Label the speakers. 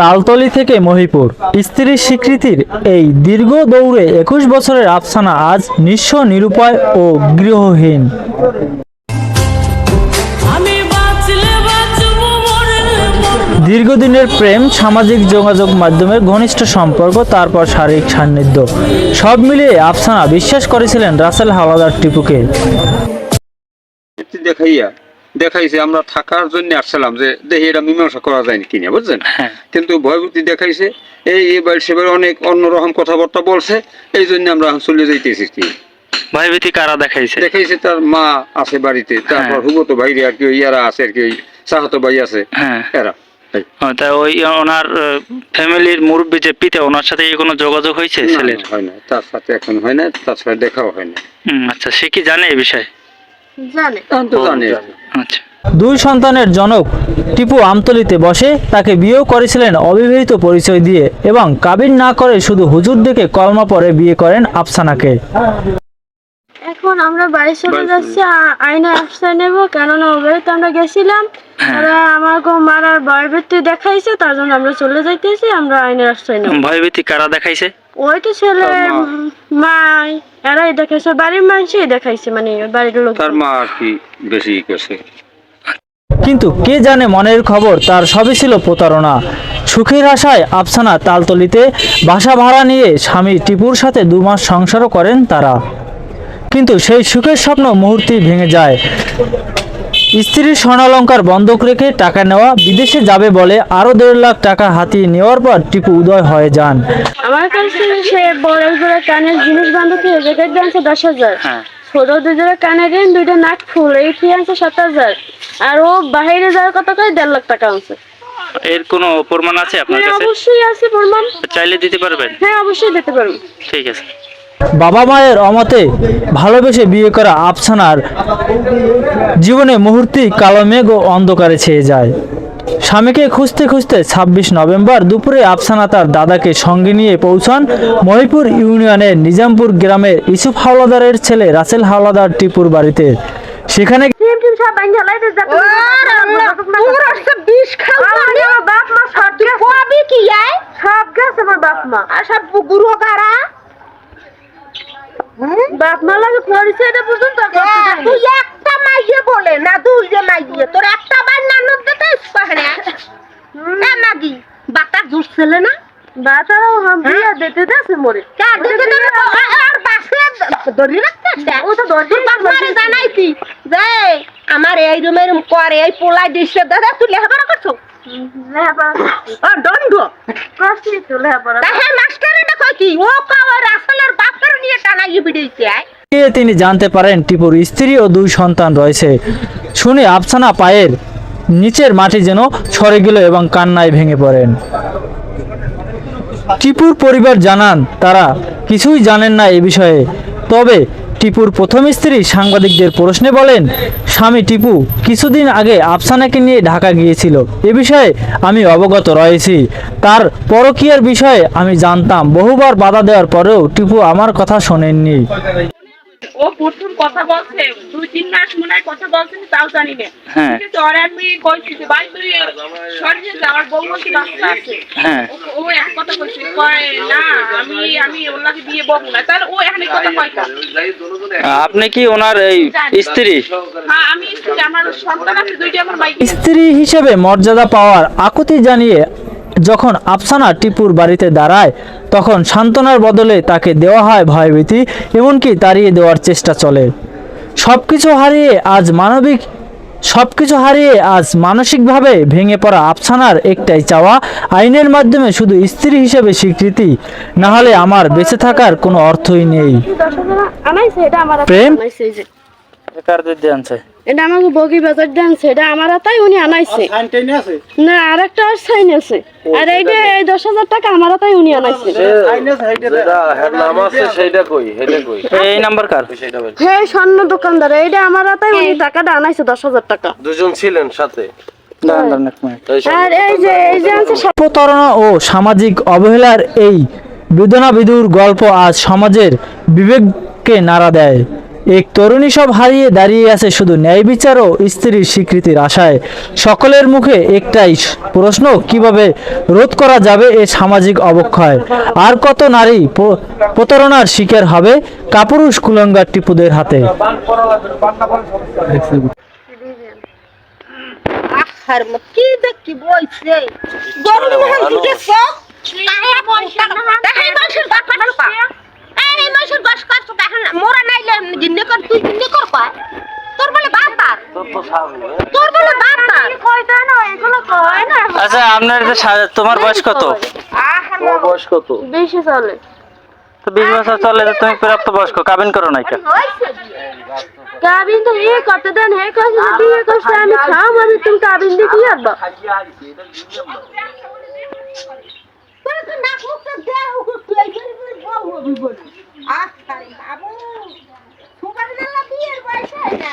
Speaker 1: তালতলি থেকে মহিপুর। স্ত্রীর স্বীকৃতির এই দীর্ঘ দৌড়ে একুশ বছরের আফসানা আজ নিঃস্ব নিরুপায় ও গৃহহীন। দীর্ঘদিনের প্রেম সামাজিক যোগাযোগ মাধ্যমের ঘনিষ্ঠ সম্পর্ক তারপর শারীরিক সান্নিধ্য। সব মিলিয়ে আফসানা বিশ্বাস করেছিলেন রাসেল হাওলাদার টিপুকে।
Speaker 2: দেখাইয়া দেখাইছে আমরা থাকার জন্য আসছিলাম যে দেখি এটা মীমাংসা করা যায় কিনা বুঝছেন?
Speaker 1: হ্যাঁ।
Speaker 2: কিন্তু ভয়ভূতি দেখাইছে এই এবার সেবার অনেক অন্যরকম কথাবার্তা বলছে এই জন্য আমরা চলে যাইতেছি কি?
Speaker 1: ভয়ভীতি কারা দেখাইছে?
Speaker 2: দেখাইছে তার মা আছে বাড়িতে তারপর
Speaker 1: হ্যাঁ।
Speaker 2: হুবতো ভাইরে আর কি ইয়ারা আছে আর কি চাহাতো ভাই আছে
Speaker 3: হ্যাঁ।
Speaker 2: এরা।
Speaker 3: তা ওই ওনার ফ্যামিলির মুরব্বী যে পিতা ওনার সাথে কি কোনো যোগাযোগ হয়েছে ছেলের?
Speaker 2: হয় না তার সাথে এখন হয় না তার সাথে দেখাও হয় না।
Speaker 3: আচ্ছা সে কি জানে এই বিষয়ে?
Speaker 4: জানে।
Speaker 2: জানে।
Speaker 3: আচ্ছা।
Speaker 1: দুই সন্তানের জনক টিপু আমতলিতে বসে তাকে বিয়েও করেছিলেন অবিবাহিত পরিচয় দিয়ে এবং কাবিন না করে শুধু হুজুর ডেকে কলমা পরে বিয়ে করেন আফসানাকে।
Speaker 4: এখন আমরা বাড়ি চলে যাচ্ছি আইনে আশ্রয় নেব। কেননা তো আমরা গেছিলাম। ওরা আমাকে মারার ভয় ভীতি দেখাইছে তার জন্য আমরা চলে যাইতেছি আমরা আইনের আশ্রয় নেব।
Speaker 3: ভয়ভীতি কারা দেখাইছে?
Speaker 4: ওই তো ছেলে
Speaker 2: মা।
Speaker 4: মাই এরাই দেখাইছে। বাড়ির মানুষই দেখাইছে মানে বাড়ির লোক
Speaker 2: তার মা আর কি বেশি করছে।
Speaker 1: কিন্তু কে জানে মনের খবর তার সবই ছিল প্রতারণা। সুখের আশায় আফসানা তালতলিতে বাসা ভাড়া নিয়ে স্বামী টিপুর সাথে দু মাস সংসারও করেন তারা। কিন্তু সেই সুখের স্বপ্ন মুহূর্তেই ভেঙে যায়। স্ত্রীর স্বর্ণালঙ্কার বন্ধক রেখে টাকা নেওয়া বিদেশে যাবে বলে আরও দেড় লাখ টাকা হাতিয়ে নেওয়ার পর টিপু উদয় হয়ে যান।
Speaker 4: আমার কাছে সে বড় বড় কানের জিনিস বান্ধব জ্যাকেট দামছে দশ হাজার।
Speaker 3: হ্যাঁ।
Speaker 4: ছোট দুজোড়া কানের রিং দুইটা নাক ফুল এই কি আনছে সাত হাজার। আর ও বাইরে যাওয়ার কথা কয় দেড় লাখ টাকা আনছে।
Speaker 3: এর কোনো প্রমাণ আছে আপনার
Speaker 4: হ্যাঁ
Speaker 3: কাছে?
Speaker 4: অবশ্যই আছে প্রমাণ।
Speaker 3: চাইলে দিতে পারবেন?
Speaker 4: হ্যাঁ অবশ্যই দিতে পারব।
Speaker 3: ঠিক আছে।
Speaker 1: বাবা মায়ের অমতে ভালোবেসে বিয়ে করা আফসানার জীবনে মুহূর্তেই কালো মেঘ ও অন্ধকারে ছেয়ে যায়। স্বামীকে খুঁজতে খুঁজতে ছাব্বিশ নভেম্বর দুপুরে আফসানা তার দাদাকে সঙ্গে নিয়ে পৌঁছান মহিপুর ইউনিয়নের নিজামপুর গ্রামের ইসুফ হাওলাদারের ছেলে রাসেল হাওলাদার টিপুর বাড়িতে। সেখানে
Speaker 4: টিম টিম সব গেছে। আমার বাপ মা। আর সব গুরু কারা বাপ মা লাগে পরিচয়টা পর্যন্ত
Speaker 5: তুই একটা মাইয়ে বলে না দুই যে মাইয়ে তোর একটা বার নানদ দিতে পারে এ মাগি বাতা জুড়ছিল না?
Speaker 4: বাতারাও হাম বিয়া দিতে দেছে মরে।
Speaker 5: কার দিতে দিতে আর বাসে ধরি রাখতে
Speaker 4: ও তো দরজা
Speaker 5: বাপমারে জানাইছি যে আমার এই রুমের করে এই পোলাই দিচ্ছে দাদা তুই লেখাপড়া করছ?
Speaker 4: লেহাপড়া
Speaker 5: ও দণ্ড।
Speaker 4: করছি তো
Speaker 5: হ্যাঁ মাস্টারে কি? ও কাওয়ার আসলের বাপের
Speaker 1: তিনি জানতে পারেন টিপুর স্ত্রী ও দুই সন্তান রয়েছে। শুনে আফসানা পায়ের নিচের মাটি যেন সরে গেল এবং কান্নায় ভেঙে পড়েন। টিপুর পরিবার জানান, তারা কিছুই জানেন না এ বিষয়ে। তবে টিপুর প্রথম স্ত্রী সাংবাদিকদের প্রশ্নে বলেন, স্বামী টিপু কিছুদিন আগে আফসানাকে নিয়ে ঢাকা গিয়েছিল। এ বিষয়ে আমি অবগত রয়েছি। তার পরকীয়ার বিষয়ে আমি জানতাম। বহুবার বাধা দেওয়ার পরেও টিপু আমার কথা শোনেননি।
Speaker 6: ও প্রথম কথা বলছে দুই তিন মাস মনে হয় কথা বলছে তাও জানি না।
Speaker 3: হ্যাঁ।
Speaker 6: ঠিক আছে ওর আমি কইছি যে ভাই তুই সরিয়ে যা আমার বউ বাচ্চা আছে?
Speaker 3: হ্যাঁ।
Speaker 6: ও- এক কথা কইছে কয় না আমি আমি লাগে বিয়ে বলব না। তাহলে ও এখানে কথা কয় কা?
Speaker 3: আপনি কি ওনার এই স্ত্রী?
Speaker 6: হ্যাঁ আমি স্ত্রী, আমার সন্তান আছে দুইটা আমার
Speaker 1: স্ত্রী হিসেবে মর্যাদা পাওয়ার আকুতি জানিয়ে যখন আফসানা টিপুর বাড়িতে দাঁড়ায় তখন সান্ত্বনার বদলে তাকে দেওয়া হয় ভয়ভীতি এমনকি তাড়িয়ে দেওয়ার চেষ্টা চলে। সব কিছু হারিয়ে আজ মানবিক সব কিছু হারিয়ে আজ মানসিকভাবে ভেঙে পড়া আফসানার একটাই চাওয়া আইনের মাধ্যমে শুধু স্ত্রী হিসেবে স্বীকৃতি না হলে আমার বেঁচে থাকার কোনো অর্থই নেই। প্রেম?
Speaker 4: এটা আমাকে বগি বাজার দেনছে এটা আমার হাতাই উনি আনাইছে। না আর একটা আর সাইন আছে। আর এইটা এই দশ হাজার টাকা আমার হাতাই উনি আনাইছে।
Speaker 3: এই নাম্বার কার?
Speaker 4: হ্যাঁ স্বর্ণ দোকানদার এইটা আমার হাতাই উনি টাকাটা আনাইছে দশ হাজার টাকা।
Speaker 7: দুজন ছিলেন সাথে?
Speaker 1: প্রতারণা ও সামাজিক অবহেলার এই বেদনা বিদুর গল্প আজ সমাজের বিবেককে নাড়া দেয়। এক তরুণী সব হারিয়ে দাঁড়িয়ে আছে শুধু ন্যায় বিচার ও স্ত্রীর স্বীকৃতির আশায়। সকলের মুখে একটাই প্রশ্ন কীভাবে রোধ করা যাবে এ সামাজিক অবক্ষয়? আর কত নারী প্রতারণার শিকার হবে? কাপুরুষ কুলঙ্গার টিপুদের হাতে।
Speaker 5: আহার মত কি দেখি বইছে গরম হাল দিতেছ দেখাই মানুষের বাপ পাঠাল পা এই মানুষের বাস কাজ তো দেখেন মোরা নাইলে জিন্নে কর তুই জিন্নে কর পায় তোর বলে বাপ আর তোর বলে বাপ আর
Speaker 4: কই দেয় না এগুলো কয় না?
Speaker 3: আচ্ছা আপনার যে তোমার বয়স কত?
Speaker 5: আহার
Speaker 4: বেশি চলে।
Speaker 3: তো বিশ বছর চলে তো তুমি প্রাপ্ত বয়স্ক কাবিন করো নাই কেন
Speaker 4: কাবিন তো হে কত দেন হে কইছে যে বিয়ে করছে আমি খাও আমি তুমি কাবিন দিয়ে কি করব
Speaker 5: তো নাক মুখটা দেহ তুই এই বউ হবি বলি বাবু বিয়ের বয়স হয় না?